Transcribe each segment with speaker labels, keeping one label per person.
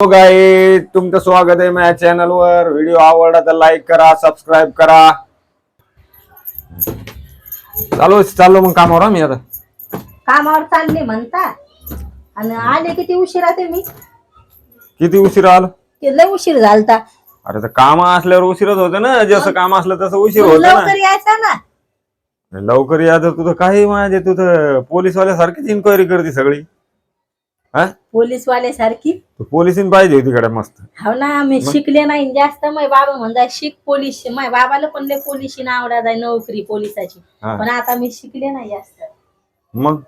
Speaker 1: हो गाई तुमचं स्वागत आहे माझ्या चॅनल वर. व्हिडिओ आवडला तर लाईक करा सबस्क्राईब करा. चालू चाललो मग कामावर हा मी आता.
Speaker 2: कामावर चालले म्हणता. आणि आले किती उशिरा ते मी?
Speaker 1: किती उशीर आलो?
Speaker 2: ते लय उशीर झालता.
Speaker 1: अरे तर काम असल्यावर उशीरच होतं ना. जसं काम असलं तसं उशीर होत ना.
Speaker 2: लवकर यायचा ना.
Speaker 1: लवकर या तर तुझं काही माझे तुझं पोलीसवाल्या सारखीच इन्क्वायरी करते सगळी. हा
Speaker 2: पोलीस वाले सारखी
Speaker 1: पोलिसीन पाहिजे होती कडे मस्त.
Speaker 2: हो ना मी शिकले नाही. जास्त मै बाबा म्हणता शिक पोलीस. माय बाबाला पण लय पोलिसी आवडत आहे नोकरी पोलिसाची.
Speaker 1: हा.
Speaker 2: पण आता मी शिकले नाही जास्त.
Speaker 1: मग?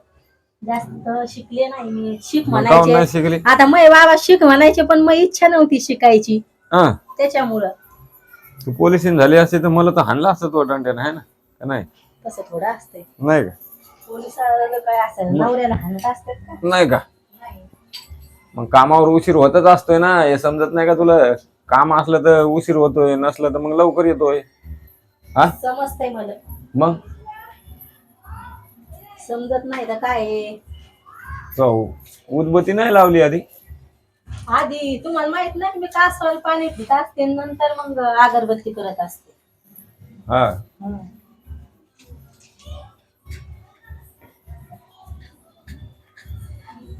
Speaker 2: जास्त शिकले नाही मी. शिक
Speaker 1: मग काहून नाही
Speaker 2: म्हणायचे
Speaker 1: शिकली?
Speaker 2: आता मै बाबा शिक म्हणायचे पण मग इच्छा नव्हती शिकायची.
Speaker 1: हा.
Speaker 2: त्याच्यामुळं.
Speaker 1: तू पोलिसीन झाली असते तर मला तर हाणला असतं तो दंड्यान आहे ना? का नाही?
Speaker 2: तसं थोडं असतंय.
Speaker 1: नाही का?
Speaker 2: पोलिसाला काय असं नवऱ्याला हाणत असतात का?
Speaker 1: नाही का? मग कामावर उशीर होतच असतोय ना. हे समजत नाही का तुला? काम असलं तर उशीर होतोय नसलं तर मग लवकर येतोय. हा?
Speaker 2: समजतंय मला.
Speaker 1: मग?
Speaker 2: समजत नाही तर काय आहे?
Speaker 1: तो उदबत्ती नाही लावली आधी?
Speaker 2: आधी. तुम्हाला माहीत नाही मी कासवाला पाणी पित असते नंतर मग अगरबत्ती करत असते.
Speaker 1: हा.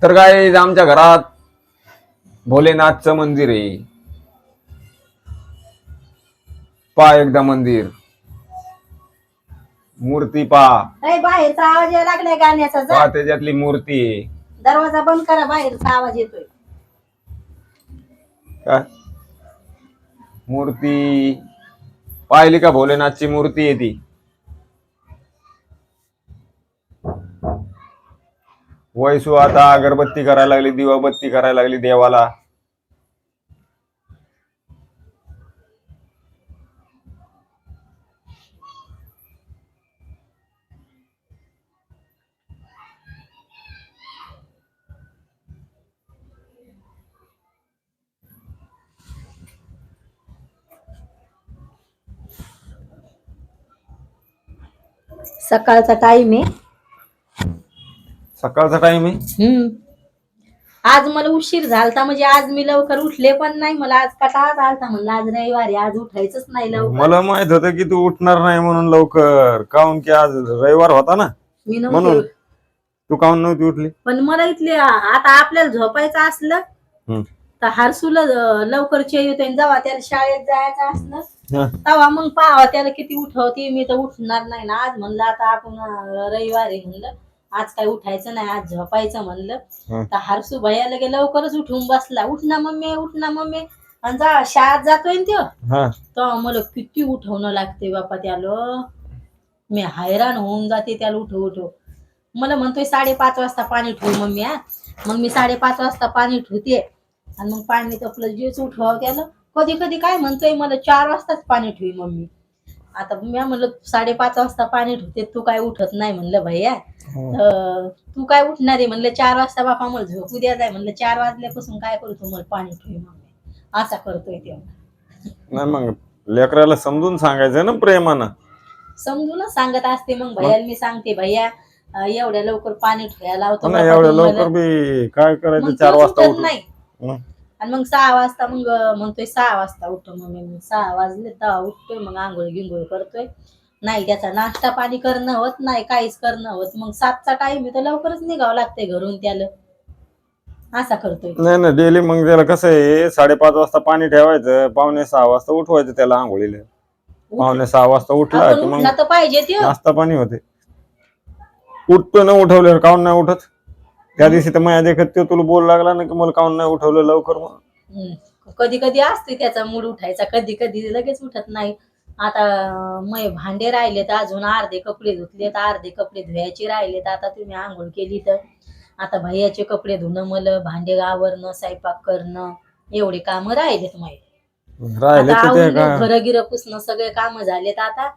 Speaker 1: तर काय आमच्या घरात भोलेनाथचं मंदिर आहे. पा एकदा मंदिर. मूर्ती पा.
Speaker 2: नाही बाहेरचा आवाज यायला लागलाय गाण्याचा जा.
Speaker 1: पा त्याच्यातली मूर्ती आहे.
Speaker 2: दरवाजा बंद करा बाहेरचा आवाज येतोय.
Speaker 1: काय मूर्ती. पाहिली का भोलेनाथची मूर्ती आहे ती? वैसू आता अगरबत्ती करायला लागली दिवाबत्ती करायला लागली देवाला.
Speaker 2: सकाळचा टाइम आहे.
Speaker 1: सकाळचा टाइम आहे.
Speaker 2: हम्म. आज मला उशीर झालता म्हणजे आज मी लवकर उठले पण नाही मला आज कटाळा आलता म्हणलं आज रविवारी आज उठायचंच नाही लवकर.
Speaker 1: मला माहीत होतं की तू उठणार नाही म्हणून लवकर काऊन की आज रविवार होता ना?
Speaker 2: मी
Speaker 1: म्हणून.
Speaker 2: नव्हते
Speaker 1: तू काऊन नव्हती उठली?
Speaker 2: पण मला इथले आता आपल्याला झोपायचं असलं
Speaker 1: हम्म.
Speaker 2: तर हरसूला अं, लवकर चे येतोय जेव्हा त्याला शाळेत जायचं असलं
Speaker 1: हा.
Speaker 2: तेव्हा मग पाहावं त्याला किती उठवते मी तर उठणार नाही ना. आज म्हणलं आता आपण अं, रविवारी म्हणलं आज काय उठायचं नाही आज झोपायचं म्हणलं
Speaker 1: हं.
Speaker 2: तर हरसू भैया लगे लवकरच उठून बसला. उठ ना मम्मी उठ ना मम्मी. आणि जा शाळेत जातोय ना त्यो.
Speaker 1: हा.
Speaker 2: मला किती उठवणं लागते बापा त्याला. मी हैराण होऊन जाते त्याला उठव उठव. मला म्हणतोय साडेपाच वाजता पाणी ठेवू मम्मी हा. मग मी साडेपाच वाजता पाणी ठेवते. आणि मग पाणी तपलं जेच उठवावं त्याला. कधी कधी काय म्हणतोय मला चार वाजताच पाणी ठेवी मम्मी. आता मी म्हणलं साडेपाच वाजता पाणी ठेवते तू काय उठत नाही म्हणलं भैया. तर तू काय उठणार आहे म्हणलं चार वाजता बापा मला झोपू द्या जाय म्हणलं चार वाजल्यापासून काय करू तू मला पाणी ठेवी मम्मी असा करतोय तेव्हा
Speaker 1: नाही मग लेकराला समजून सांगायचं ना प्रेमानं.
Speaker 2: समजूनच सांगत असते मग भैयाला मी सांगते भैया अं, एवढ्या लवकर पाणी ठेवायला लावतो
Speaker 1: एवढ्या लवकर. बी काय करायचं
Speaker 2: मग
Speaker 1: चार
Speaker 2: तोच
Speaker 1: वाजता
Speaker 2: उठत
Speaker 1: उठ
Speaker 2: नाही.
Speaker 1: हं.
Speaker 2: आणि मग सहा वाजता मग म्हणतोय सहा वाजता उठतो मग मी. सहा वाजले तेव्हा उठतोय मग आंघोळ गिंघोळ करतोय. नाही त्याचा नाश्ता पाणी करणं होत नाही काहीच करणं होत. मग सातचा टाइम आहे तर लवकरच निघावं लागतंय घरून त्याला. असा करतोय.
Speaker 1: नाही ना डेली मग त्याला कसं आहे साडेपाच वाजता पाणी ठेवायचं पावणे सहा वाजता उठवायचं त्याला आंघोळीला. पावणे सहा वाजता उठला
Speaker 2: आपण
Speaker 1: की मग
Speaker 2: उठला तर पाहिजे त्यो.
Speaker 1: नाश्ता पाणी होते. उठतो ना उठवल्यावर काऊन नाही उठत? त्या दिवशी तर माझ्या देखत तो तुला बोल लागला ना की मला काऊन नाही उठवलं लवकर मग
Speaker 2: हम्म. कधी कधी असते त्याचा मूड उठायचा कधी कधी लगेच उठत नाही. आता मै भांडे राहिले तर अजून अर्धे कपडे धुतले तर अर्धे कपडे धुवायचे राहिले तर आता तुम्ही आंघोळ केली तर? आता भैयाचे कपडे धुणं मला भांडे आवरणं स्वयंपाक करणं एवढे कामं राहिलेत माहिती
Speaker 1: राहिले
Speaker 2: आता
Speaker 1: तर ते
Speaker 2: आवरलं,
Speaker 1: का?
Speaker 2: घरं गिरं पुसणं सगळे काम झालेत आता.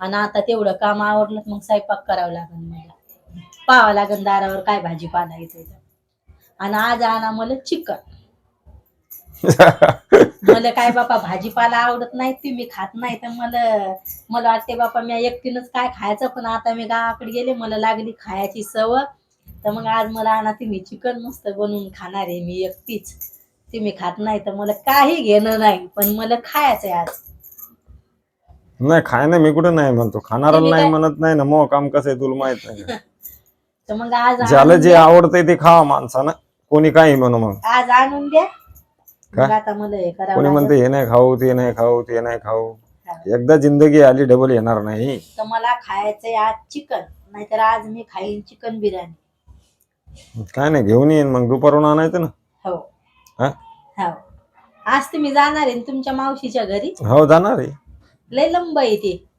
Speaker 2: आणि आता तेवढं काम आवरलं मग स्वयंपाक करावं लागेल मला. पाहावं लागेल दारावर काय भाजीपाला येते आणि आज आणा मला चिकन. मला काय बापा भाजीपाला आवडत नाही ती मी खात नाही तर मला मला वाटते बापा मी एकटीनच काय खायचं पण आता मी गावाकडे गेले मला लागली खायची सवय. तर मग आज मला आणा ती मी चिकन मस्त बनवून खाणार आहे मी एकटीच. तुम्ही खात नाही तर मला काही घेणं नाही पण मला खायचंय आज.
Speaker 1: नाही खाय ना मी कुठं नाही म्हणतो. खाणारा
Speaker 2: तुम्ही
Speaker 1: नाही
Speaker 2: काय-
Speaker 1: म्हणत नाही ना मग काम कसं आहे तुला माहीत नाही?
Speaker 2: तर मग आज
Speaker 1: ज्याला जे
Speaker 2: द्या.
Speaker 1: आवडतंय ते खावा माणसानं. कोणी काही म्हणू मग.
Speaker 2: आज आणून द्या.
Speaker 1: काय?
Speaker 2: मग आता मला हे करावं
Speaker 1: कोणी
Speaker 2: लागेल.
Speaker 1: म्हणते हे नाही खाऊ ते नाही खाऊ ते नाही खाऊ. एकदा जिंदगी आली डबल येणार नाही.
Speaker 2: तर मला खायचंय आज चिकन. नाहीतर आज मी खाईन चिकन बिर्याणी.
Speaker 1: काय नाही घेऊन येईन. मग दुपारून आणायचं ना.
Speaker 2: हो.
Speaker 1: हा?
Speaker 2: हो. आज तुम्ही जाणार आहे ना तुमच्या मावशीच्या घरी?
Speaker 1: हो जाणार आहे.
Speaker 2: लय लंब आहे ते.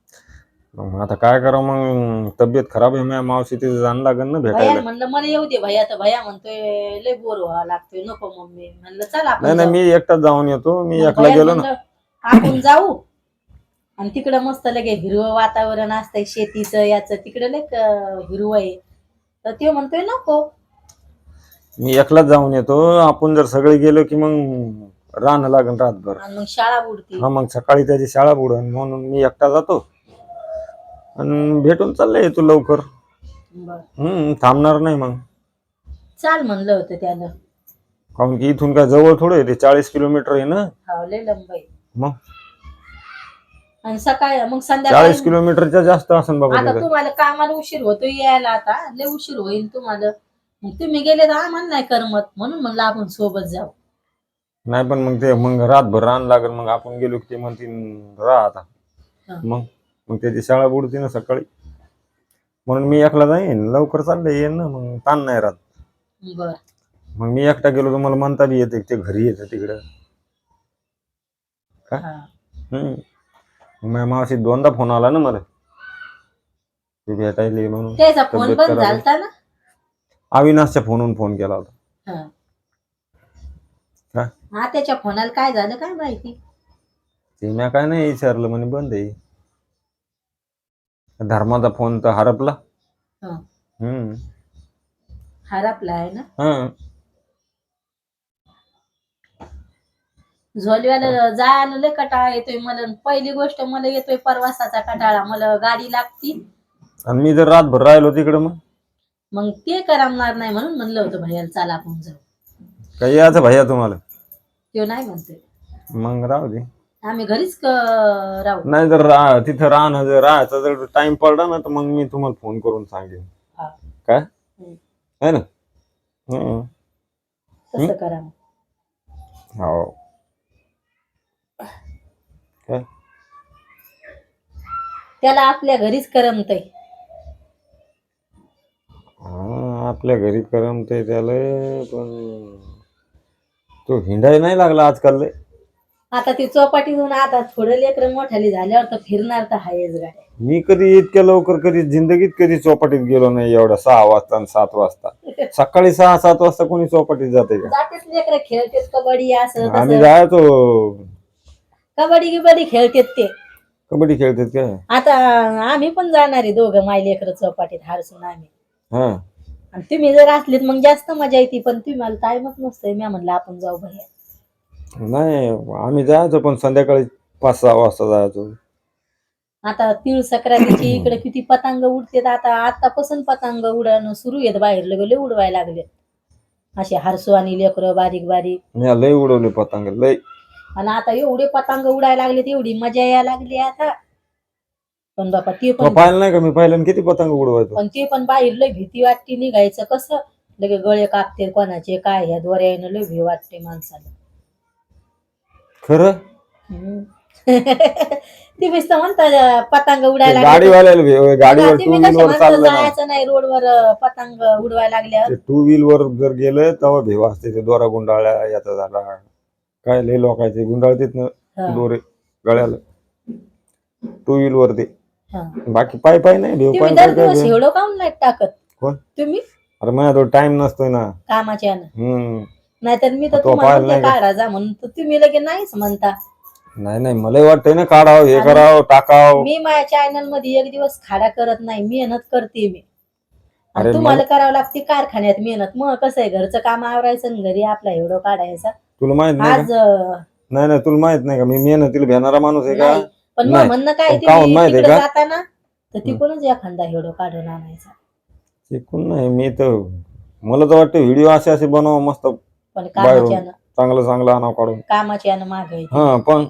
Speaker 1: मग आता काय करा मग? तब्येत खराब आहे माझ्या मावशी तिथे जाणं लागेल ना
Speaker 2: भैया
Speaker 1: भेटायला.
Speaker 2: म्हणलं मला येऊ दे भैया. तर भैया म्हणतोय लय बोर व्हावं लागतोय नको मम्मी. म्हणलं चल आपण
Speaker 1: नाही नाही
Speaker 2: जाऊ.
Speaker 1: मी एकटाच जाऊन येतो. मी
Speaker 2: मग
Speaker 1: एकला
Speaker 2: भैया
Speaker 1: गेलो ना.
Speaker 2: म्हणलं, आपण जाऊ. आणि तिकडं मस्त लगे हिरवं वातावरण असतंय शेतीचं याचं. तिकडं लय क- हिरवं आहे. तर ते म्हणतोय नको.
Speaker 1: मी एकलाच जाऊन येतो. आपण जर सगळे गेलो की मग राहणं लागेल रातभर.
Speaker 2: आणि मग शाळा बुडती.
Speaker 1: हा मग सकाळी त्याची शाळा बुडन म्हणून मी एकटा जातो. आणि भेटून चाललंय तू लवकर.
Speaker 2: बर.
Speaker 1: हम्म थांबणार नाही मग.
Speaker 2: चाल म्हणलं होतं त्यानं.
Speaker 1: काऊन की इथून काय जवळ थोडं आहे ते चाळीस किलोमीटर आहे ना?
Speaker 2: हा लय लंब आहे.
Speaker 1: मग?
Speaker 2: आणि सकाळी मग संध्याकाळी
Speaker 1: चाळीस किलोमीटरच्या जास्त असेल बाबा
Speaker 2: आता
Speaker 1: तिथं.
Speaker 2: तुम्हाला कामाला उशीर होतो यायला आता. लय उशीर होईल तुम्हाला. मग तुम्ही गेले तर आम्हाला नाही करमत. म्हणून म्हणलं आपण सोबत जाऊ.
Speaker 1: नाही पण मग ते मग रातभर रान लागेल मग आपण गेलो की ते म्हणतील राहा आता.
Speaker 2: हा.
Speaker 1: मग? मग त्याची शाळा बुडते ना सकाळी. म्हणून मी एकला जाईन लवकर चाललंय येईन ना मग ताण नाही राहत.
Speaker 2: बर.
Speaker 1: मग मी एकटा गेलो तर मला म्हणता बी येते ते घरी येतं तिकडं. हम्म. मग माझ्या मावशी दोनदा फोन आला ना मला. ते भेटायला म्हणून.
Speaker 2: त्याचा फोन
Speaker 1: तब्येत
Speaker 2: बंद
Speaker 1: खराब आहे.
Speaker 2: झालता ना?
Speaker 1: अविनाशच्या फोनवरून फोन केला होता.
Speaker 2: हा.
Speaker 1: काय
Speaker 2: हा त्याच्या फोनाला काय झालं काय माहिती?
Speaker 1: ते मी काय नाही विचारलं म्हणे बंद आहे. धर्माचा फोन तर हरपला.
Speaker 2: हा.
Speaker 1: हम्म.
Speaker 2: हरपला आहे ना?
Speaker 1: हा.
Speaker 2: झोलव्याला जायला लय कटाळा येतोय मला. पहिली गोष्ट मला येतोय प्रवासाचा कटाळा. मला गाडी लागती.
Speaker 1: आणि मी जर रातभर राहिलो तिकडं मग?
Speaker 2: मग ते करमणार नाही म्हणून म्हणलं होतं भैयाला चला आपण जाऊ.
Speaker 1: काही यायचं भैया तुम्हाला?
Speaker 2: तो नाही म्हणतोय.
Speaker 1: मग राहू दे.
Speaker 2: आम्ही घरीच क- राहू
Speaker 1: नाही जर रा तिथं राहणं जर राहायचं जर टाइम पडला ना तर मग मी तुम्हाला फोन करून सांगेन
Speaker 2: हा.
Speaker 1: काय
Speaker 2: हम्म.
Speaker 1: है ना हम्म.
Speaker 2: तसं करा मग.
Speaker 1: हो काय
Speaker 2: त्याला आपल्या घरीच करमतय
Speaker 1: हा, आपल्या घरी करमते त्याला पण तो हिंडाय नाही लागला आजकाल लय.
Speaker 2: आता ती चौपाटीतून आता थोडं लेकर मोठाली झाल्यावर तर फिरणार तर हायच गाड्या.
Speaker 1: मी कधी इतक्या लवकर कधी जिंदगीत कधी चौपाटीत गेलो नाही एवढ्या सहा वाजता आणि सात वाजता. सकाळी सहा सात वाजता कोणी चौपाटीत जाते का?
Speaker 2: जातेच लेकर खेळतेत कबड्डी असं
Speaker 1: आम्ही
Speaker 2: तसं
Speaker 1: जायचो
Speaker 2: कबड्डी गिबड्डी खेळतेत ते.
Speaker 1: कबड्डी खेळतात काय?
Speaker 2: आता आम्ही पण जाणार आहे दोघं माय लेकर चौपाटीत हारसून आम्ही.
Speaker 1: हा.
Speaker 2: आणि तुम्ही जर असलीत मग जास्त मजा येते पण तुम्ही मला टाइमच नसतोय. मी म्हणलं आपण जाऊ भैया
Speaker 1: नाही आम्ही जायचो पण संध्याकाळी पाच सहा वाजता जायचो.
Speaker 2: आता तीळ संक्रांतीची इकडे किती पतंग उडतेत आता आतापासून पतंग उडणं सुरू आहेत बाहेर लगले उडवायला लागले असे हरसू आणि लेकरं बारीक बारीक.
Speaker 1: मी लय उडवले पतंग लय
Speaker 2: आणि आता एवढे पतंग उडायला लागलेत एवढी मजा यायला लागली आता. पण बापा ते
Speaker 1: तो
Speaker 2: पण
Speaker 1: पाहिलं नाही का मी पाहिलं किती पतंग उडवायचो?
Speaker 2: पण ते पण बाहेर लय भीती वाटते निघायचं कसं? लगे गळे कापते कोणाचे काय ह्या दोऱ्यानं लय भी वाटते माणसाला.
Speaker 1: खरं.
Speaker 2: ती नुसतं म्हणतात पतंग उडायला
Speaker 1: गाडीवाल्याला भे- गाडीवर टू व्हीलवर
Speaker 2: म्हणता,
Speaker 1: चाललं ना.
Speaker 2: जायचं नाही रोडवर पतंग उडवायला लागल्यावर?
Speaker 1: टू व्हीलवर जर गेलं तेव्हा भेव असते. ते दोरा गुंडाळ्या याचा झाला. काय लय लोकांचे गुंडाळतेत ना
Speaker 2: हा.
Speaker 1: दोरे गळ्याला. टू व्हीलवर ते.
Speaker 2: हा.
Speaker 1: बाकी पाय पाय नाही भेव
Speaker 2: तुम्ही
Speaker 1: पाय पाय काय
Speaker 2: दिवस
Speaker 1: भेव.
Speaker 2: एवढं काऊन नाही टाकत?
Speaker 1: कोण?
Speaker 2: तुम्ही?
Speaker 1: अरे माझ्या तो टाइम नसतोय ना.
Speaker 2: कामाच्या
Speaker 1: हम्म.
Speaker 2: नाहीतर मी तर
Speaker 1: तो
Speaker 2: तुम्हाला
Speaker 1: पाहिलं
Speaker 2: म्हणते
Speaker 1: नाही का?
Speaker 2: काढा जा म्हणून. तर तुम्ही लगे नाहीच म्हणता.
Speaker 1: नाही नाही मला वाटतंय ना काढावं हे
Speaker 2: आणि
Speaker 1: करावं टाकावं.
Speaker 2: मी माझ्या चॅनलमध्ये एक दिवस खाडा करत नाही मेहनत करते मी. आणि
Speaker 1: अरे
Speaker 2: तुम्हाला करावं लागते कारखान्यात मेहनत. मग कसं आहे घरचं काम आवरायचं आणि घरी आपला एवढं काढायचा?
Speaker 1: तुला माहीत नाही
Speaker 2: आज अं,
Speaker 1: नाही नाही तुला माहीत नाही का? मी मेहनतीला भेटणारा माणूस आहे का?
Speaker 2: नाही पण मग
Speaker 1: नाही.
Speaker 2: म्हणणं काय
Speaker 1: काहून माहिती आहे
Speaker 2: तिकडे
Speaker 1: का?
Speaker 2: जाताना तर तिकडूनच एखादा एवढं काढून आणायचा.
Speaker 1: शिकून नाही मी तर मला तर वाटतं व्हिडिओ असे असे बनवा मस्त
Speaker 2: पण
Speaker 1: बाहेरून.
Speaker 2: कामाच्या
Speaker 1: चांगलं चांगलं आणा काढून
Speaker 2: कामाची आणि माग आहे
Speaker 1: हा पण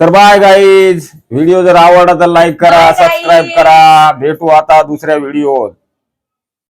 Speaker 1: तर बाय गाईज व्हिडिओ जर आवडला तर लाईक करा
Speaker 2: Bye, guys.
Speaker 1: सबस्क्राईब करा भेटू आता दुसऱ्या व्हिडिओत